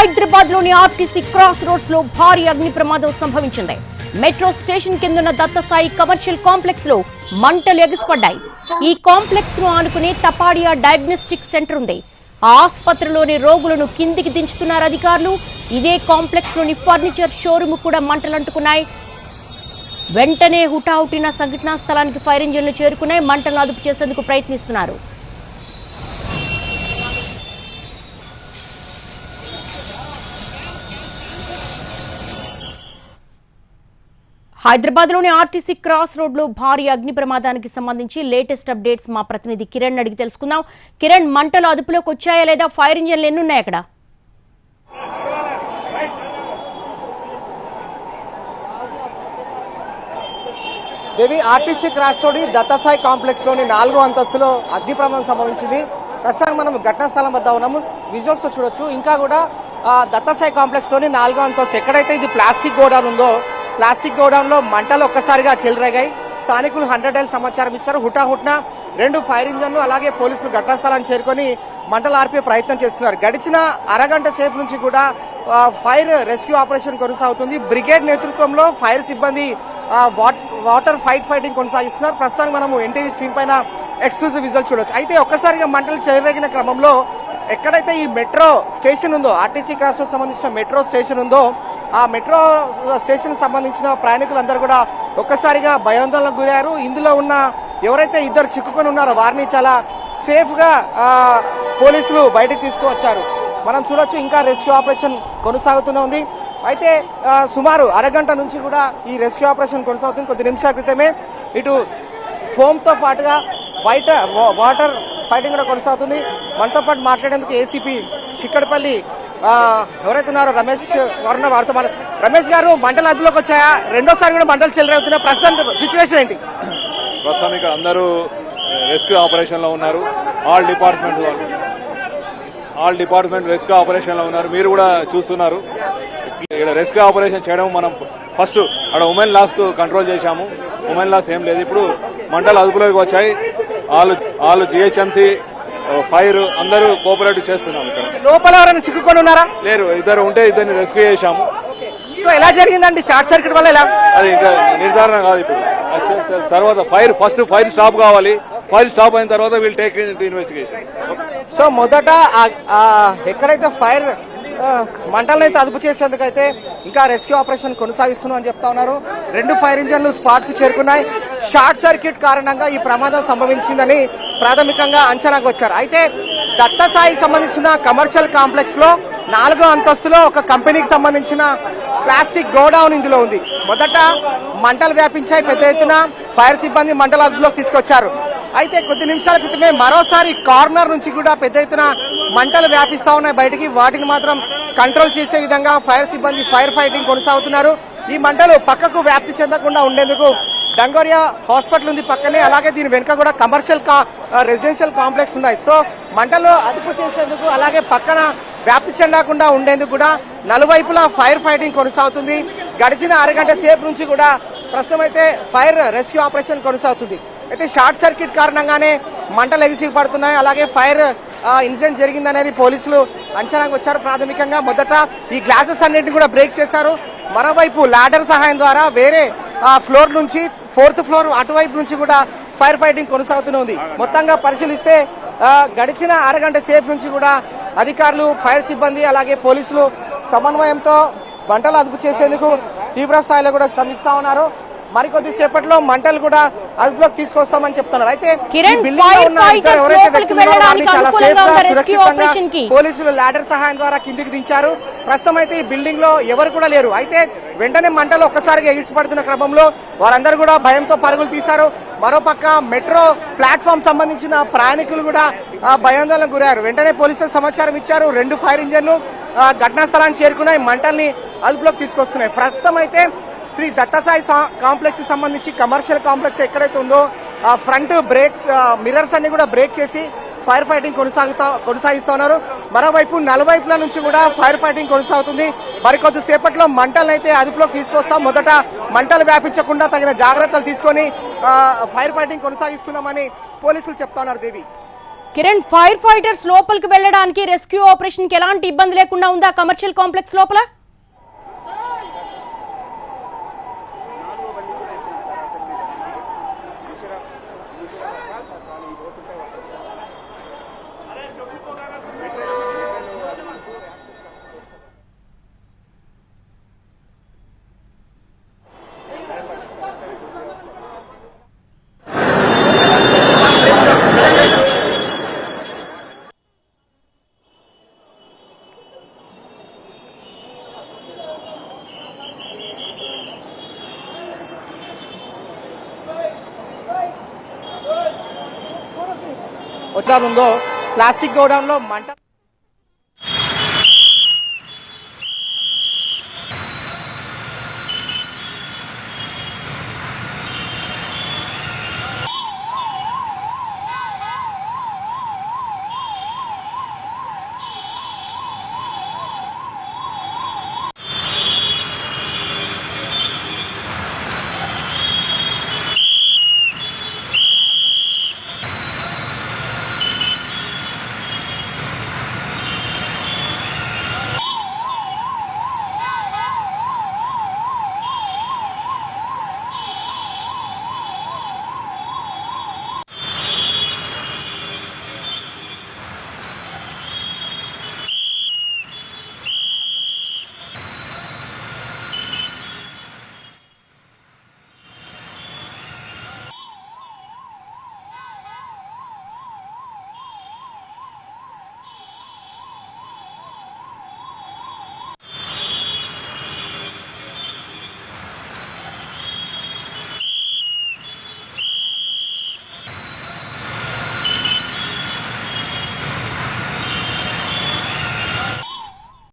హైదరాబాద్లోని RTC cross రోడ్స్లో భారీ అగ్ని ప్రమాదం సంభవించింది. మెట్రో స్టేషన్ కిందున్న దత్తసాయి కమర్షియల్ కాంప్లెక్స్లో మంటలు ఎగిసిపడ్డాయి. ఈ కాంప్లెక్స్ను ఆనుకుని తపాడియా డయాగ్నోస్టిక్ సెంటర్ ఉంది. ఆసుపత్రిలోని రోగులను కిందికి దించుతున్నారు అధికారులు. ఇదే కాంప్లెక్స్లోని ఫర్నిచర్ షోరూమ్ కూడా మంటలంటుకున్నాయి. వెంటనే హుటాహుటిన సంఘటనా స్థలానికి ఫైర్ ఇంజిన్లు చేరుకున్నాయి. మంటలను అదుపు చేసేందుకు ప్రయత్నిస్తున్నారు. హైదరాబాద్లోని ఆర్టీసీ క్రాస్ రోడ్లో భారీ అగ్ని ప్రమాదానికి సంబంధించి లేటెస్ట్ అప్డేట్స్ మా ప్రతినిధి కిరణ్ అడిగి తెలుసుకుందాం. కిరణ్ మంటలు అదుపులోకి వచ్చాయా లేదా? ఫైర్ ఇంజన్లు ఎన్ని ఉన్నాయి అక్కడ? Devi RTC cross road Dattasai కాంప్లెక్స్లోని నాలుగో అంతస్తులో అగ్ని ప్రమాదం సంభవించింది. ప్రస్తుతానికి మనం ఘటనా స్థలం వద్ద ఉన్నాము. విజువల్స్ చూడొచ్చు. ఇంకా కూడా ఆ, దత్తసాయి కాంప్లెక్స్లోని నాలుగో అంతస్తు ఎక్కడైతే ఇది ప్లాస్టిక్ గోడౌన్ ఉందో ప్లాస్టిక్ గోడౌన్లో మంటలు ఒక్కసారిగా చెలరేగాయి. స్థానికులు హండ్రెడ్ డైల్ సమాచారం ఇచ్చారు. హుటాహుట్న రెండు ఫైర్ ఇంజన్లు అలాగే పోలీసులు ఘటనాస్థలాన్ని చేరుకొని మంటలు ఆర్పే ప్రయత్నం చేస్తున్నారు. గడిచిన అరగంట సేపు నుంచి కూడా ఫైర్ రెస్క్యూ ఆపరేషన్ కొనసాగుతుంది. బ్రిగేడ్ నేతృత్వంలో ఫైర్ సిబ్బంది వాటర్ ఫైట్ ఫైటింగ్ కొనసాగిస్తున్నారు. ప్రస్తుతానికి మనము ఎన్టీవీ స్క్రీన్ పైన ఎక్స్క్లూజివ్ విజువల్ చూడొచ్చు. అయితే ఒక్కసారిగా మంటలు చెలరేగిన క్రమంలో ఎక్కడైతే ఈ మెట్రో స్టేషన్ ఉందో ఆర్టీసీ క్రాస్ సంబంధించిన మెట్రో స్టేషన్ ఉందో ఆ మెట్రో స్టేషన్ సంబంధించిన ప్రయాణికులందరూ కూడా ఒక్కసారిగా భయాందోళనకు గురయ్యారు. ఇందులో ఉన్న ఎవరైతే ఇద్దరు చిక్కుకొని ఉన్నారో వారిని చాలా సేఫ్గా పోలీసులు బయటకు తీసుకువచ్చారు. మనం చూడొచ్చు ఇంకా రెస్క్యూ ఆపరేషన్ కొనసాగుతూనే ఉంది. అయితే సుమారు అరగంట నుంచి కూడా ఈ రెస్క్యూ ఆపరేషన్ కొనసాగుతుంది. కొద్ది నిమిషాల క్రితమే ఇటు ఫోమ్తో పాటుగా బయట వాటర్ ఫైటింగ్ కూడా కొనసాగుతుంది. మనతో పాటు మాట్లాడేందుకు ఏసీపీ చిక్కడపల్లి ఎవరైతే ఉన్నారో రమేష్ వారున్న వారితో మాట్లా రమేష్ గారు మంటలు అదుపులోకి వచ్చాయా? రెండోసారి కూడా మంటలు చెలరేగుతున్నాయి? ప్రస్తుతం సిచ్యువేషన్ ఏంటి? ప్రస్తుతం ఇక్కడ అందరూ రెస్క్యూ ఆపరేషన్లో ఉన్నారు. All department all department rescue ఆపరేషన్లో ఉన్నారు. మీరు కూడా చూస్తున్నారు. ఇక్కడ రెస్క్యూ ఆపరేషన్ చేయడం మనం ఫస్ట్ అక్కడ ఉమెన్ లాస్ కంట్రోల్ చేశాము. ఉమెన్ లాస్ ఏం లేదు. ఇప్పుడు మంటలు అదుపులోకి వచ్చాయి. వాళ్ళు వాళ్ళు జిహెచ్ఎంసీ ఫైర్ అందరూ కోఆపరేటివ్ చేస్తున్నాం ఇక్కడ. లోపల ఎవరైనా చిక్కుకొని ఉన్నారా? లేరు ఇద్దరు ఉంటే ఇద్దరిని రెస్క్యూ చేశాము. సో ఎలా జరిగిందండి? షార్ట్ సర్క్యూట్ వల్ల ఎలా? అది ఇంకా నిర్ధారణ కాదు ఇప్పుడు. తర్వాత ఫైర్ ఫస్ట్ ఫైర్ స్టాప్ కావాలి. ఫైర్ స్టాప్ అయిన తర్వాత వీల్ టేక్ ఇన్వెస్టిగేషన్. సో మొదట ఎక్కడైతే ఫైర్ మంటలను అయితే అదుపు చేసేందుకైతే ఇంకా రెస్క్యూ ఆపరేషన్ కొనసాగిస్తున్నాం అని చెప్తా ఉన్నారు. రెండు ఫైర్ ఇంజన్లు స్పాట్కు చేరుకున్నాయి. షార్ట్ సర్క్యూట్ కారణంగా ఈ ప్రమాదం సంభవించిందని ప్రాథమికంగా అంచనాకు వచ్చారు. అయితే దత్తసాయికి సంబంధించిన కమర్షియల్ కాంప్లెక్స్లో నాలుగో అంతస్తులో ఒక కంపెనీకి సంబంధించిన ప్లాస్టిక్ గోడౌన్ ఇందులో ఉంది. మొదట మంటలు వ్యాపించాయి పెద్ద ఎత్తున ఫైర్ సిబ్బంది మంటల అదుపులోకి తీసుకొచ్చారు. అయితే కొద్ది నిమిషాల క్రితమే మరోసారి కార్నర్ నుంచి కూడా పెద్ద ఎత్తున మంటలు వ్యాపిస్తా ఉన్నాయి. బయటికి వాటిని మాత్రం కంట్రోల్ చేసే విధంగా ఫైర్ సిబ్బంది ఫైర్ ఫైటింగ్ కొనసాగుతున్నారు. ఈ మంటలు పక్కకు వ్యాప్తి చెందకుండా ఉండేందుకు డంగోరియా హాస్పిటల్ ఉంది పక్కనే అలాగే దీని వెనుక కూడా కమర్షియల్ కా రెసిడెన్షియల్ కాంప్లెక్స్ ఉన్నాయి. సో మంటలు అదుపు చేసేందుకు అలాగే పక్కన వ్యాప్తి చెందకుండా ఉండేందుకు కూడా నలువైపులా ఫైర్ ఫైటింగ్ కొనసాగుతుంది. గడిచిన అరగంట సేపు నుంచి కూడా ప్రస్తుతం అయితే ఫైర్ రెస్క్యూ ఆపరేషన్ కొనసాగుతుంది. అయితే షార్ట్ సర్క్యూట్ కారణంగానే మంటలు ఎగిసి పడుతున్నాయి. అలాగే ఫైర్ ఇన్సిడెంట్ జరిగిందనేది పోలీసులు అంచనాకు వచ్చారు ప్రాథమికంగా. మొదట ఈ గ్లాసెస్ అన్నింటిని కూడా బ్రేక్ చేశారు. మరోవైపు లాడర్ సహాయం ద్వారా వేరే ఫ్లోర్ నుంచి ఫోర్త్ ఫ్లోర్ అటువైపు నుంచి కూడా ఫైర్ ఫైటింగ్ కొనసాగుతుంది మొత్తంగా పరిశీలిస్తే గడిచిన అరగంట సేపు నుంచి కూడా అధికారులు ఫైర్ సిబ్బంది అలాగే పోలీసులు సమన్వయంతో మంటలు అదుపు చేసేందుకు తీవ్ర స్థాయిలో కూడా శ్రమిస్తా ఉన్నారు. మరికొద్ది సేపట్లో మంటలు కూడా అదుపులోకి తీసుకొస్తామని చెప్తున్నారు. అయితే? పోలీసులు లాడర్ సహాయం ద్వారా కిందికి దించారు. ప్రస్తుతం అయితే ఈ బిల్డింగ్లో ఎవరు కూడా లేరు. అయితే వెంటనే మంటలు ఒక్కసారిగా ఎగిసిపడుతున్న క్రమంలో వారందరూ కూడా భయంతో పరుగులు తీశారు. మరోపక్క మెట్రో ప్లాట్ఫామ్ సంబంధించిన ప్రయాణికులు కూడా ఆ, భయాందోళనకు గురయ్యారు. వెంటనే పోలీసులకు సమాచారం ఇచ్చారు. రెండు ఫైర్ ఇంజన్లు ఘటనా స్థలానికి చేరుకున్నాయి. మంటల్ని అదుపులోకి తీసుకొస్తున్నాయి. ప్రస్తుతం అయితే శ్రీ దత్తసాయి సా- కాంప్లెక్స్ సంబంధించి కమర్షియల్ కాంప్లెక్స్ ఎక్కడైతే ఉందో ఆ ఫ్రంట్ బ్రేక్స్ మిర్రర్స్ అన్ని కూడా బ్రేక్ చేసి ఫైర్ ఫైటింగ్ కొనసాగుతా కొనసాగిస్తున్నారు. మరోవైపు నలువైపుల నుంచి కూడా ఫైర్ ఫైటింగ్ కొనసాగుతుంది. మరికొద్ది సేపట్లో మంటలను అయితే అదుపులోకి తీసుకొస్తాం. మొదట మంటలు వ్యాపించకుండా తగిన జాగ్రత్తలు తీసుకొని ఫైర్ ఫైటింగ్ కొనసాగిస్తున్నామని పోలీసులు చెప్తున్నారు దేవి. కిరణ్ ఫైర్ ఫైటర్స్ లోపలికి వెళ్ళడానికి రెస్క్యూ ఆపరేషన్కి ఎలాంటి ఇబ్బంది లేకుండా ఉందా కమర్షియల్ కాంప్లెక్స్ లోపల? వచ్చా ఉందో ప్లాస్టిక్ గోడౌన్లో మంట